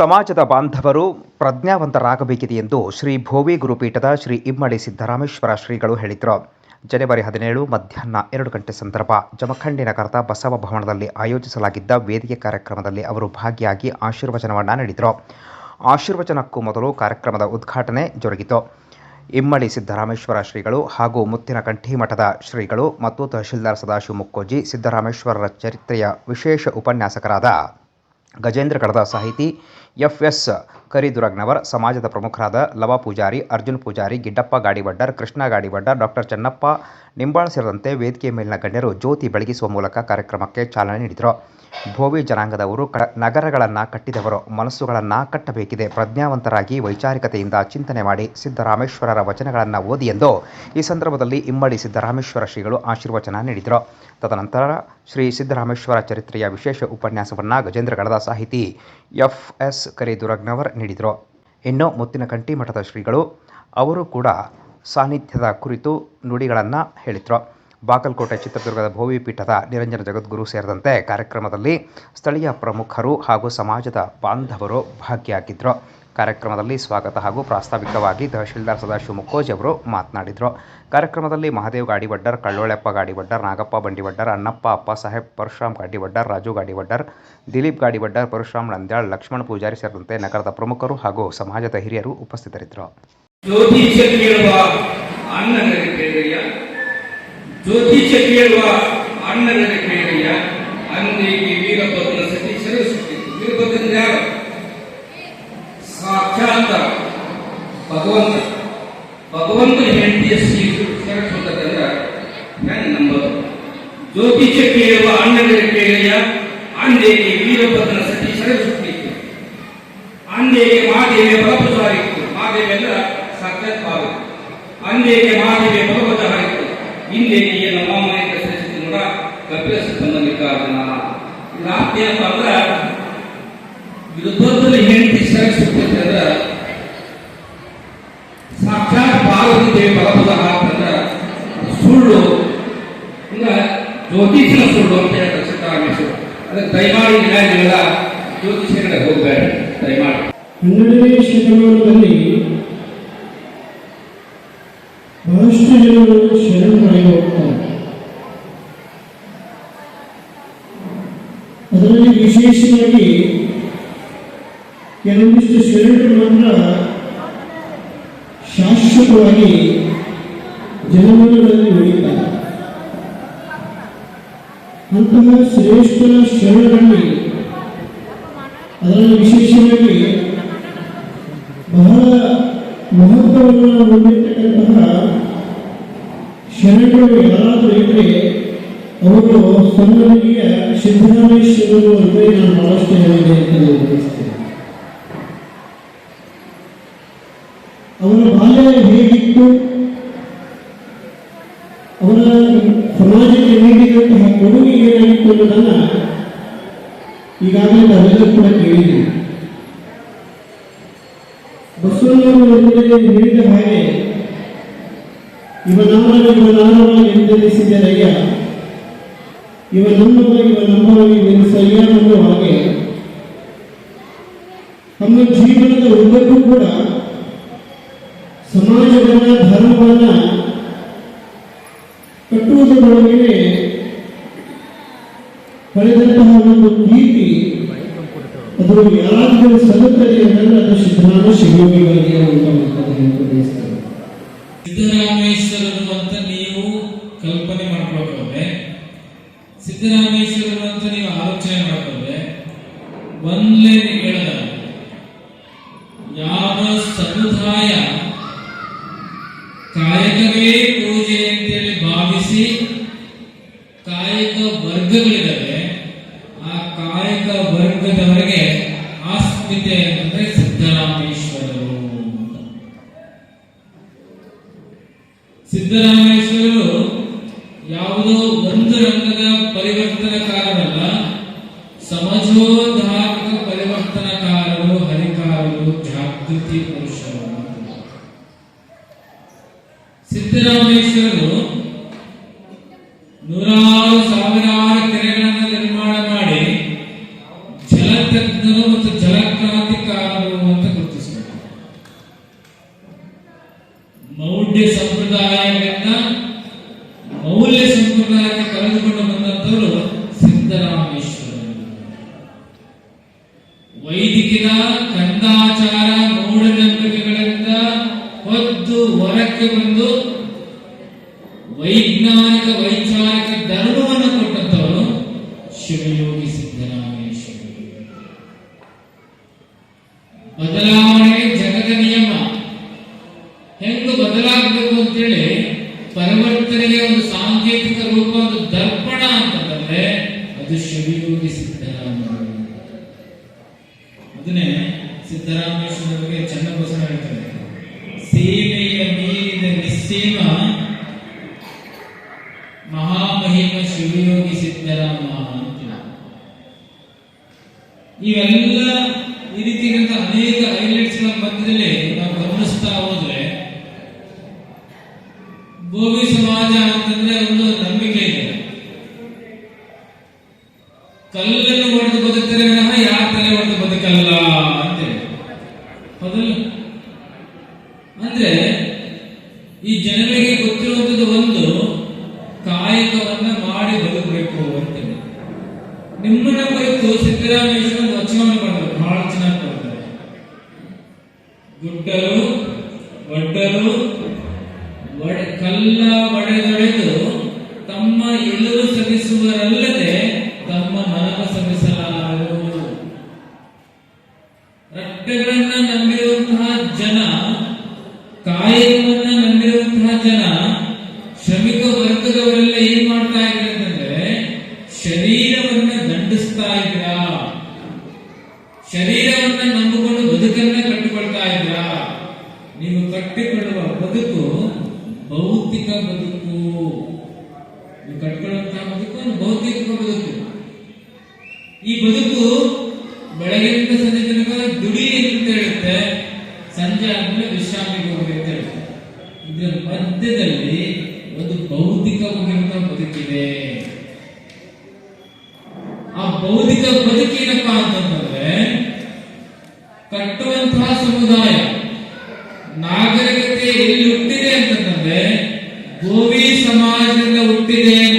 ಸಮಾಜದ ಬಾಂಧವರು ಪ್ರಜ್ಞಾವಂತರಾಗಬೇಕಿದೆ ಎಂದು ಶ್ರೀ ಭೋವಿ ಗುರುಪೀಠದ ಶ್ರೀ ಇಮ್ಮಡಿ ಸಿದ್ದರಾಮೇಶ್ವರ ಶ್ರೀಗಳು ಹೇಳಿದರು. ಜನವರಿ ಹದಿನೇಳು ಮಧ್ಯಾಹ್ನ ಎರಡು ಗಂಟೆ ಸಂದರ್ಭ ಜಮಖಂಡಿ ನಗರದ ಬಸವ ಭವನದಲ್ಲಿ ಆಯೋಜಿಸಲಾಗಿದ್ದ ವೇದಿಕೆ ಕಾರ್ಯಕ್ರಮದಲ್ಲಿ ಅವರು ಭಾಗಿಯಾಗಿ ಆಶೀರ್ವಚನವನ್ನು ನೀಡಿದರು. ಆಶೀರ್ವಚನಕ್ಕೂ ಮೊದಲು ಕಾರ್ಯಕ್ರಮದ ಉದ್ಘಾಟನೆ ಜರುಗಿತು. ಇಮ್ಮಡಿ ಸಿದ್ದರಾಮೇಶ್ವರ ಶ್ರೀಗಳು ಹಾಗೂ ಮುತ್ತಿನ ಕಂಠಿಮಠದ ಶ್ರೀಗಳು ಮತ್ತು ತಹಶೀಲ್ದಾರ್ ಸದಾಶಿವ ಮುಕ್ಕೋಜಿ, ಸಿದ್ದರಾಮೇಶ್ವರರ ಚರಿತ್ರೆಯ ವಿಶೇಷ ಉಪನ್ಯಾಸಕರಾದ ಗಜೇಂದ್ರ ಕಡದ ಸಾಹಿತಿ ಎಫ್ ಎಸ್ ಕರಿದುರಗ್ನವರ್ ಸಮಾಜದ ಪ್ರಮುಖರಾದ ಲವ ಪೂಜಾರಿ ಅರ್ಜುನ್ ಪೂಜಾರಿ ಗಿಡ್ಡಪ್ಪ ಗಾಡಿಬಡ್ಡರ್, ಕೃಷ್ಣ ಗಾಡಿಬಡ್ಡರ್, ಡಾಕ್ಟರ್ ಚೆನ್ನಪ್ಪ ನಿಂಬಾಳ್ ಸೇರಿದಂತೆ ವೇದಿಕೆ ಮೇಲಿನ ಗಣ್ಯರು ಜ್ಯೋತಿ ಬೆಳಗಿಸುವ ಮೂಲಕ ಕಾರ್ಯಕ್ರಮಕ್ಕೆ ಚಾಲನೆ ನೀಡಿದರು. ಭೋವಿ ಜನಾಂಗದವರು ನಗರಗಳನ್ನು ಕಟ್ಟಿದವರು ಮನಸ್ಸುಗಳನ್ನು ಕಟ್ಟಬೇಕಿದೆ. ಪ್ರಜ್ಞಾವಂತರಾಗಿ ವೈಚಾರಿಕತೆಯಿಂದ ಚಿಂತನೆ ಮಾಡಿ ಸಿದ್ದರಾಮೇಶ್ವರರ ವಚನಗಳನ್ನು ಓದಿ ಎಂದು ಈ ಸಂದರ್ಭದಲ್ಲಿ ಇಮ್ಮಡಿ ಸಿದ್ದರಾಮೇಶ್ವರ ಶ್ರೀಗಳು ಆಶೀರ್ವಚನ ನೀಡಿದರು. ತದನಂತರ ಶ್ರೀ ಸಿದ್ದರಾಮೇಶ್ವರ ಚರಿತ್ರೆಯ ವಿಶೇಷ ಉಪನ್ಯಾಸವನ್ನು ಗಜೇಂದ್ರ ಗಡದ ಸಾಹಿತಿ ಎಫ್ ಎಸ್ ಕರಿದುರಗ್ನವರ್ ನೀಡಿದರು. ಇನ್ನು ಮುತ್ತಿನ ಕಂಠಿ ಮಠದ ಶ್ರೀಗಳು, ಅವರು ಕೂಡ ಸಾನ್ನಿಧ್ಯದ ಕುರಿತು ನುಡಿಗಳನ್ನು ಹೇಳಿದರು. ಬಾಗಲಕೋಟೆ ಚಿತ್ರದುರ್ಗದ ಭೋವಿ ಪೀಠದ ನಿರಂಜನ ಜಗದ್ಗುರು ಸೇರಿದಂತೆ ಕಾರ್ಯಕ್ರಮದಲ್ಲಿ ಸ್ಥಳೀಯ ಪ್ರಮುಖರು ಹಾಗೂ ಸಮಾಜದ ಬಾಂಧವರು ಭಾಗಿಯಾಗಿದ್ದರು ಕಾರ್ಯಕ್ರಮದಲ್ಲಿ ಸ್ವಾಗತ ಹಾಗೂ ಪ್ರಾಸ್ತಾವಿಕವಾಗಿ ತಹಶೀಲ್ದಾರ್ ಸದಾಶಿವ ಮುಕ್ಕೋಜಿ ಅವರು ಮಾತನಾಡಿದರು. ಕಾರ್ಯಕ್ರಮದಲ್ಲಿ ಮಹಾದೇವ್ ಗಾಡಿವಡ್ಡರ್, ಕಳ್ಳೊಳೆಪ್ಪ ಗಾಡಿವಡ್ಡರ್, ನಾಗಪ್ಪ ಬಂಡಿವಡ್ಡರ್, ಅಣ್ಣಪ್ಪ, ಅಪ್ಪ ಸಾಹೇಬ್, ಪರಶುರಾಮ್ ಗಾಡಿವಡ್ಡರ್, ರಾಜು ಗಾಡಿವಡ್ಡರ್, ದಿಲೀಪ್ ಗಾಡಿವಡ್ಡರ್, ಪರಶುರಾಮ್ ನಂದ್ಯಾಳ್ ಲಕ್ಷ್ಮಣ ಪೂಜಾರಿ ಸೇರಿದಂತೆ ನಗರದ ಪ್ರಮುಖರು ಹಾಗೂ ಸಮಾಜದ ಹಿರಿಯರು ಉಪಸ್ಥಿತರಿದ್ದರು. ಜ್ಯೋತಿಷ್ಯ ಕೇಳುವ ಅಣ್ಣನಲ್ಲಿ ಕೇಳಿಯ ಅಂದಿಗೆ ವೀರಭದ್ರನ ಸತೀಶರು ಸೃಷ್ಟಿಸಿತು ವೀರಭದ್ರನ ಯಾರು ಸಾಕ್ಷಾತ್ ಭಗವಂತ, ಭಗವಂತನ ಹೆಂಡತಿಯ ಜ್ಯೋತಿಷ್ಯ ಕೇಳುವ ಅಣ್ಣನಲ್ಲಿ ಕೇಳಿಯ ಅಂದೇಗೆ ವೀರಭದ್ರನ ಸತಿ ಸೃಷ್ಟಿಸಿತು ಅಂದೇಗೆ ಮಾದೇವಿಯ ಬಲಪುಜಾರಿತ್ತು ಮಾದೇವಿಯಲ್ಲ ಸಾಕ್ಷಾತ್ ಭಾವ ಅಂದೇಗೆ ಮಾದೇವಿಯ ಬಲಪುಜಾರಿತ್ತು ಇಂದೇಗೆ ನಮ್ಮ ಮಾಮನೆಯ ಸರಿಸಿದ ನೋಡ ಕಪಿಲ ಸಂಬಂಧಿಕಾರನ ಏನಪ್ಪ ಅಂದ್ರ ವಿರುದ್ಧದಲ್ಲಿ ಹೆಂಡತಿ ಸರಿಸುತ್ತೆ ಅಂದ್ರೆ ಸಾಕ್ಷಾತ್ ಬಲಪುಜ ಅಂತಂದ್ರ ಸುಳ್ಳು ಅಂದ್ರೆ ಜ್ಯೋತಿಷ್ಯ ಸುಳ್ಳು ಅಂತ ಹೇಳ್ತಾರೆ ಸಿದ್ದರಾಮೇಶ್ವರ ಅದಕ್ಕೆ ದಯಮಾಡಿ ನೀವೆಲ್ಲ ಜ್ಯೋತಿಷ್ಯಗಳ ಹೋಗ್ಬೇಡ, ದಯಮಾಡಿ. ಹನ್ನೆರಡನೇ ಶತಮಾನದಲ್ಲಿ ಬಹಳಷ್ಟು ಜನರು ಅದರಲ್ಲಿ ವಿಶೇಷವಾಗಿ ಕೆಲವೊಂದಿಷ್ಟು ಶರಣರು ಮಾತ್ರ ಶಾಶ್ವತವಾಗಿ ಜನಮನಗಳಲ್ಲಿ ಉಳಿತಾರೆ ಅಂತಹ ಶ್ರೇಷ್ಠ ಶರಣರಲ್ಲಿ, ಅದರಲ್ಲಿ ವಿಶೇಷವಾಗಿ ಬಹಳ ಮಹತ್ವವನ್ನು ಹೊಂದಿರತಕ್ಕಂತಹ ಶರಣರು ಯಾರಾದರೂ ಇದ್ರೆ, ಅವರು ಸನ್ನದಿಯ ಸಿದ್ದರಾಮೇಶ್ವರರು ಅಂದರೆ ನಾನು ಬಹಳಷ್ಟು ಹೇಳಿದೆ ಅಂತ ನಾನು ಭಾವಿಸ್ತೇನೆ ಅವರ ಬಾಲ್ಯ ಹೇಗಿತ್ತು? ಅವನ ಸಮಾಜಕ್ಕೆ ನೀಡಿದಂತಹ ಕೊಡುಗೆ ಏನಾಗಿತ್ತು ಅನ್ನೋದನ್ನ ಈಗಾಗಲೇ ನಾವೆಲ್ಲರೂ ಕೂಡ ಕೇಳಿದ್ದೀವಿ. ಬಸವಣ್ಣವರು ಹೇಳಿದ ಹಾಗೆ ಇವನಾಮನ ಇವನಾರವಾಗಿ ಎಂದೆನಿಸಿದರಯ್ಯ ಇವ ನಮ್ಮವ ಇವ ನಮ್ಮವಾಗಿ ನೆನೆಸಯ್ಯ ಅನ್ನೋ ಹಾಗೆ ನಮ್ಮ ಜೀವನದ ಉದ್ದಕ್ಕೂ ಕೂಡ ಧರ್ಮವನ್ನ ಕಟ್ಟುವುದರೊಳಗೆ ಪಡೆದಂತಹ ಒಂದು ನೀತಿ, ಅದು ಯಾರಾದರೂ ಸಲ್ಲುತ್ತದೆ ಅಂದರೆ ಅದು ಸಿದ್ದರಾಮ ಶಿವಯೋಗಿಗಳಿಗೆ ಬಯಸ್ತೇನೆ ಸಿದ್ದರಾಮೇಶ್ವರರು ಅಂತ ನೀವು ಕಲ್ಪನೆ ಮಾಡ್ಕೊಳ್ಕೊಂಡ್ರೆ ಸಿದ್ದರಾಮೇಶ್ವರರು ಅಂತ ನೀವು ಆಲೋಚನೆ ಮಾಡ್ಕೊಂಡ್ರೆ ಒಂದ್ಲೇ ಹೇಳದ ವರ್ಗದವರಿಗೆ ಆಸ್ಮಿತೆ ಅಂದ್ರೆ ಸಿದ್ದರಾಮೇಶ್ವರರು ಸಿದ್ದರಾಮೇಶ್ವರರು ಯಾವುದೋ ಒಂದು ರಂಗದ ಪರಿವರ್ತನಕಾರರಲ್ಲ, ಸಮಾಜೋದ್ಧಾರಕ ಪರಿವರ್ತನಕಾರರು, ಹರಿಕಾರರು, ಜಾಗೃತಿ ಪುರುಷರು ಸಿದ್ದರಾಮೇಶ್ವರರು ತಜ್ಞರು ಮತ್ತು ಜಲಕ್ರಾಂತಿಕಾರರು ಅಂತ ಗುರುತಿಸಬೇಕು ಮೌಢ್ಯ ಸಂಪ್ರದಾಯಗಳನ್ನ ಮೌಲ್ಯ ಸಂಪ್ರದಾಯಕ್ಕೆ ಕರೆದುಕೊಂಡು ಬಂದಂತವರು ಸಿದ್ದರಾಮೇಶ್ವರ ವೈದಿಕರ ಕಂದಾಚಾರ ಮೂಢನಂಬಿಕೆಗಳಿಂದ ಹೊದ್ದು ಹೊರಕ್ಕೆ ಬಂದು ಬದಲಾವಣೆ ಜಗದ ನಿಯಮ. ಹೆಂಗೆ ಬದಲಾಗಬೇಕು ಅಂತೇಳಿ ಪರಿವರ್ತನೆಗೆ ಒಂದು ಸಾಂಕೇತಿಕ ರೂಪ, ಒಂದು ದರ್ಪಣ ಅಂತಂದ್ರೆ ಅದು ಶಿವಯೋಗಿ ಸಿದ್ದರಾಮಯ್ಯ ಅದನ್ನೇ ಸಿದ್ದರಾಮೇಶ್ವರರಿಗೆ ಚನ್ನಬಸವ ಹೇಳ್ತಾರೆ. ಸೀಮೆಯ ಮೀರಿದ ನಿಸ್ಸೀಮ ಮಹಾಮಹಿಮ ಶಿವಯೋಗಿ ಸಿದ್ದರಾಮ ಅಂತ ಇವೆಲ್ಲ ಈ ರೀತಿಯಾದಂತಹ ಅನೇಕ ಹೈಲೈಟ್ಸ್ಗಳ ಮಧ್ಯದಲ್ಲಿ ನಾವು ಗಮನಿಸ್ತಾ ಹೋದ್ರೆ, ಭೋವಿ ಸಮಾಜ ಅಂತಂದ್ರೆ ಒಂದು ನಂಬಿಕೆ ಇದೆ. ಕಲ್ಲನ್ನು ಹೊಡೆದು ಬದುಕ್ತಾರೆ ವಿನಃ ಯಾರ ತಲೆ ಹೊಡೆದು ಬದುಕಲ್ಲ ಅಂತೇಳಿ ಅಂದ್ರೆ, ಈ ಜನರಿಗೆ ಗೊತ್ತಿರುವಂತದ್ದು ಒಂದು, ಕಾಯಕವನ್ನ ಮಾಡಿ ಬದುಕಬೇಕು ಅಂತೇಳಿ ನಿಮ್ಮನ್ನ ಕುರಿತು ಸಿದ್ದರಾಮೇಶ್ವರ ವಚನವನ್ನು ಜನ, ಕಾಯಕವನ್ನ ನಂಬಿರುವಂತಹ ಜನ, ಶ್ರಮಿಕ ವರ್ಗದವರೆಲ್ಲ ಏನ್ ಮಾಡ್ತಾ ಇದ್ದಾರೆ ಅಂತಂದ್ರೆ, ಶರೀರವನ್ನ ದಂಡಿಸ್ತಾ ಇದ್ದೀರಾ ಶರೀರವನ್ನ ನಂಬಿಕೊಂಡು ಬದುಕನ್ನ ಕಟ್ಟಿಕೊಳ್ತಾ ಇದ್ದೀರಾ ನೀವು ಕಟ್ಟಿಕೊಳ್ಳುವ ಬದುಕು ಭೌತಿಕ ಬದುಕು. ನೀವು ಕಟ್ಟಿಕೊಳ್ಳುವಂತಹ ಬದುಕು ಭೌತಿಕ ಬದುಕು. ಈ ಬದುಕು ಇದರ ಮಧ್ಯದಲ್ಲಿ ಒಂದು ಭೌತಿಕವಾಗಿರುವಂತಹ ಬದುಕಿದೆ. ಆ ಭೌತಿಕ ಬದುಕೇನಪ್ಪಾ ಅಂತಂದ್ರೆ, ಕಟ್ಟುವಂತಹ ಸಮುದಾಯ, ನಾಗರಿಕತೆ ಎಲ್ಲಿ ಹುಟ್ಟಿದೆ ಅಂತಂದ್ರೆ, ಗೋವಿ ಸಮಾಜದಿಂದ ಹುಟ್ಟಿದೆ.